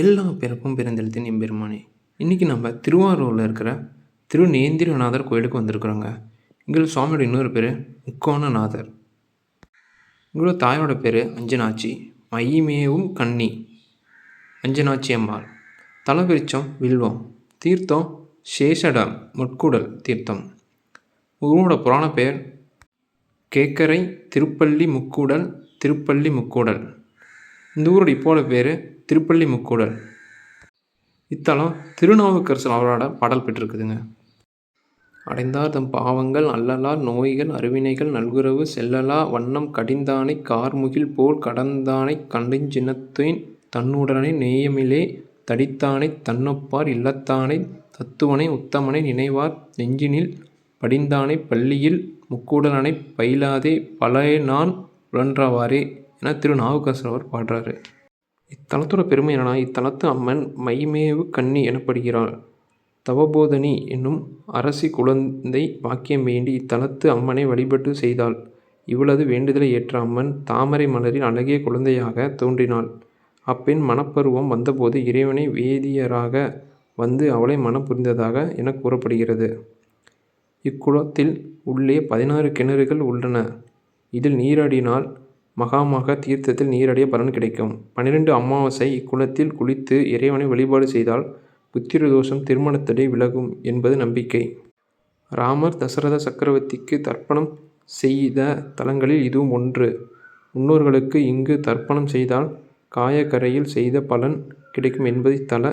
எல்லா பிறப்பும் பிறந்தெழுத்தின் எம்பெருமானே இன்றைக்கி நம்ம திருவாரூரில் இருக்கிற திருநேந்திரநாதர் கோயிலுக்கு வந்திருக்கிறோங்க. எங்களோட சுவாமியோட இன்னொரு பேர் முக்கோணநாதர். எங்களோட தாயோட பேர் அஞ்சனாச்சி மைமேவும் கன்னி அஞ்சனாச்சி அம்மாள். தலவிருச்சம் வில்வம் தீர்த்தம் சேஷடம் முட்கூடல் தீர்த்தம். ஊரோட புராண பெயர் கேக்கரை திருப்பள்ளி முக்கூடல் திருப்பள்ளி முக்கூடல். இந்த ஊரோட இப்போட பேர் திருப்பள்ளி முக்கூடல். இத்தலம் திருநாவுக்கரசர் அவரோட பாடல் பெற்றிருக்குதுங்க. அடைந்தார் தம் பாவங்கள் அல்லலா நோய்கள் அருவினைகள் நல்குறவு செல்லலா வண்ணம் கடிந்தானை கார்முகில் போல் கடந்தானை கண்டிஞ்சினத்தேன் தன்னுடனே நேயமிலே தடித்தானை தன்னொப்பார் இல்லத்தானை தத்துவனை உத்தமனை நினைவார் நெஞ்சினில் படிந்தானை பள்ளியில் முக்கூடலனை பயிலாதே பழைய நான் உழன்றவாறே. என திரு நாவுக்கரசர் அவர் பாடுறாரு. இத்தலத்தோட பெருமை என்னன்னா இத்தலத்து அம்மன் மைமேவு கன்னி எனப்படுகிறாள். தவபோதனி என்னும் அரசி குழந்தை வாக்கியம் வேண்டி இத்தலத்து அம்மனை வழிபட்டு செய்தாள். இவளது வேண்டுதலை ஏற்ற அம்மன் தாமரை மலரில் அழகிய குழந்தையாக தோன்றினாள். அப்பெண் மணப்பருவம் வந்தபோது இறைவனை வேதியராக வந்து அவளை மனம் புரிந்ததாக என கூறப்படுகிறது. இக்குளத்தில் உள்ளே பதினாறு கிணறுகள் உள்ளன. இதில் நீராடினால் மகாமக தீர்த்தத்தில் நீராடிய பலன் கிடைக்கும். பன்னிரண்டு அமாவாசை இக்குளத்தில் குளித்து இறைவனை வழிபாடு செய்தால் புத்திர தோஷம் திருமணத்தடை விலகும் என்பது நம்பிக்கை. ராமர் தசரத சக்கரவர்த்திக்கு தர்ப்பணம் செய்த தலங்களில் இதுவும் ஒன்று. முன்னோர்களுக்கு இங்கு தர்ப்பணம் செய்தால் காயக்கரையில் செய்த பலன் கிடைக்கும் என்பது இத்தல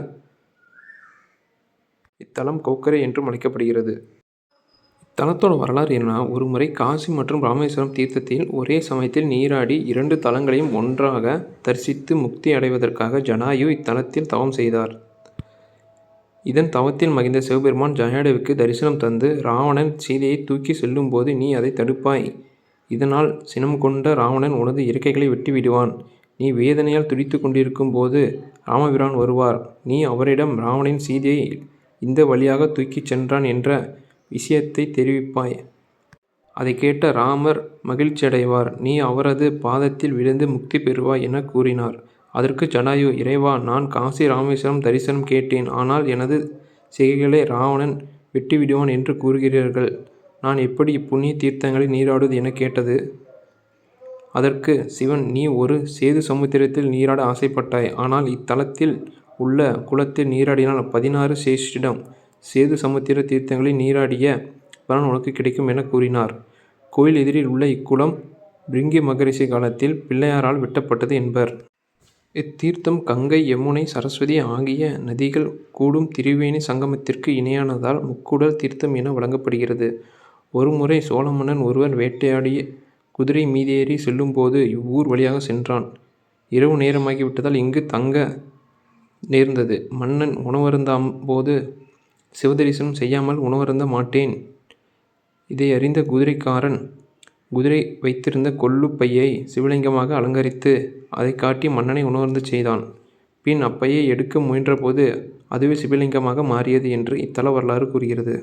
இத்தலம் கோக்கரை என்றும் அழைக்கப்படுகிறது. தலத்தோட வரலாறு என்னன்னா ஒரு முறை காசி மற்றும் ராமேஸ்வரம் தீர்த்தத்தில் ஒரே சமயத்தில் நீராடி இரண்டு தலங்களையும் ஒன்றாக தரிசித்து முக்தி அடைவதற்காக ஜனாயு இத்தலத்தில் தவம் செய்தார். இதன் தவத்தில் மகிழ்ந்த சிவபெருமான் ஜனாயுவுக்கு தரிசனம் தந்து ராவணன் சீதையை தூக்கி செல்லும்போது நீ அதை தடுப்பாய். இதனால் சினம் கொண்ட ராவணன் உனது இறக்கைகளை வெட்டி விடுவான் நீ வேதனையால் துடித்து கொண்டிருக்கும் போது ராமபிரான் வருவார். நீ அவரிடம் ராவணன் சீதையை இந்த வழியாக தூக்கிச் சென்றான் என்ற விஷயத்தை தெரிவிப்பாய். அதை கேட்ட ராமர் மகிழ்ச்சியடைவார். நீ அவரது பாதத்தில் விழுந்து முக்தி பெறுவாய் என கூறினார். அதற்கு ஜடாயு இறைவா நான் காசி ராமேஸ்வரம் தரிசனம் கேட்டேன். ஆனால் எனது செய்கைகளை ராவணன் வெட்டிவிடுவான் என்று கூறுகிறீர்கள். நான் எப்படி இப்புண்ணிய தீர்த்தங்களை நீராடுவது என கேட்டது. அதற்கு சிவன் நீ ஒரு சேது சமுத்திரத்தில் நீராட ஆசைப்பட்டாய். ஆனால் இத்தலத்தில் உள்ள குளத்தில் நீராடினால் பதினாறு சேஷ்டிடம் சேது சமுத்திர தீர்த்தங்களில் நீராடிய பலன் உனக்கு கிடைக்கும் என கூறினார். கோயில் எதிரில் உள்ள இக்குளம் பிரிங்கி மகரிஷி காலத்தில் பிள்ளையாரால் வெட்டப்பட்டது என்பர். இத்தீர்த்தம் கங்கை யமுனை சரஸ்வதி ஆகிய நதிகள் கூடும் திரிவேணி சங்கமத்திற்கு இணையானதால் முக்கூடல் தீர்த்தம் என வழங்கப்படுகிறது. ஒருமுறை சோழ மன்னன் ஒருவர் வேட்டையாடிய குதிரை மீதேறி செல்லும்போது இவ்வூர் வழியாக சென்றான். இரவு நேரமாகிவிட்டதால் இங்கு தங்க நேர்ந்தது. மன்னன் உணவருந்தாம் போது சிவதரிசனம் செய்யாமல் உணவருந்த மாட்டேன். இதை அறிந்த குதிரைக்காரன் குதிரை வைத்திருந்த கொள்ளுப்பையை சிவலிங்கமாக அலங்கரித்து அதை காட்டி மன்னனை உணர்ந்து செய்தான். பின் அப்பையை எடுக்க முயன்றபோது அதுவே சிவலிங்கமாக மாறியது என்று இத்தல வரலாறு கூறுகிறது.